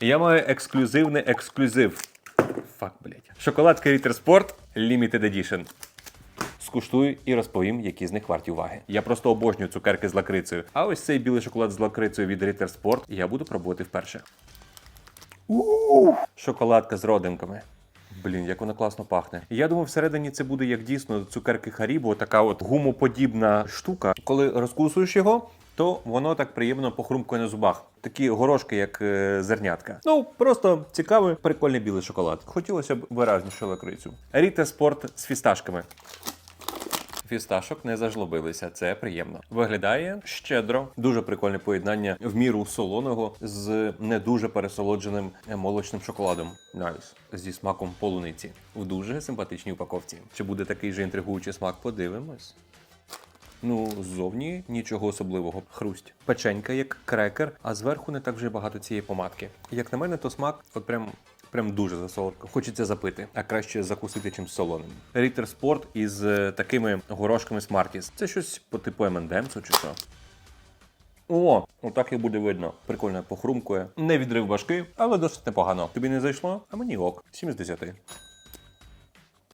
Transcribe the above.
Я маю ексклюзивний ексклюзив. Фак, блять. Шоколадка Ritter Sport Limited Edition. Скуштую і розповім, які з них варті уваги. Я просто обожнюю цукерки з лакрицею. А ось цей білий шоколад з лакрицею від Ritter Sport я буду пробувати вперше. у Шоколадка з родинками. Блін, як вона класно пахне. Я думав, всередині це буде як дійсно цукерки Харібо, така от гумоподібна штука. Коли розкусуєш його, то воно так приємно похрумкує на зубах. Такі горошки, як е, зернятка. Ну просто цікавий, прикольний білий шоколад. Хотілося б виразніше лакрицю. Ріте спорт з фісташками. Фісташок не зажлобилися, це приємно. Виглядає щедро, дуже прикольне поєднання в міру солоного з не дуже пересолодженим е, молочним шоколадом. Найс. Зі смаком полуниці. В дуже симпатичній упаковці. Чи буде такий же інтригуючий смак? Подивимось. Ну, ззовні нічого особливого. Хрусть. Печенька, як крекер, а зверху не так вже багато цієї помадки. Як на мене, то смак от прям. Прям дуже засолодко. Хочеться запити, а краще закусити чимсь солоним. Ritter Sport із е, такими горошками Smarties. Це щось по типу M&M's чи що. О, отак і буде видно. Прикольно похрумкує. Не відрив башки, але досить непогано. Тобі не зайшло, а мені ок. 7 з 10.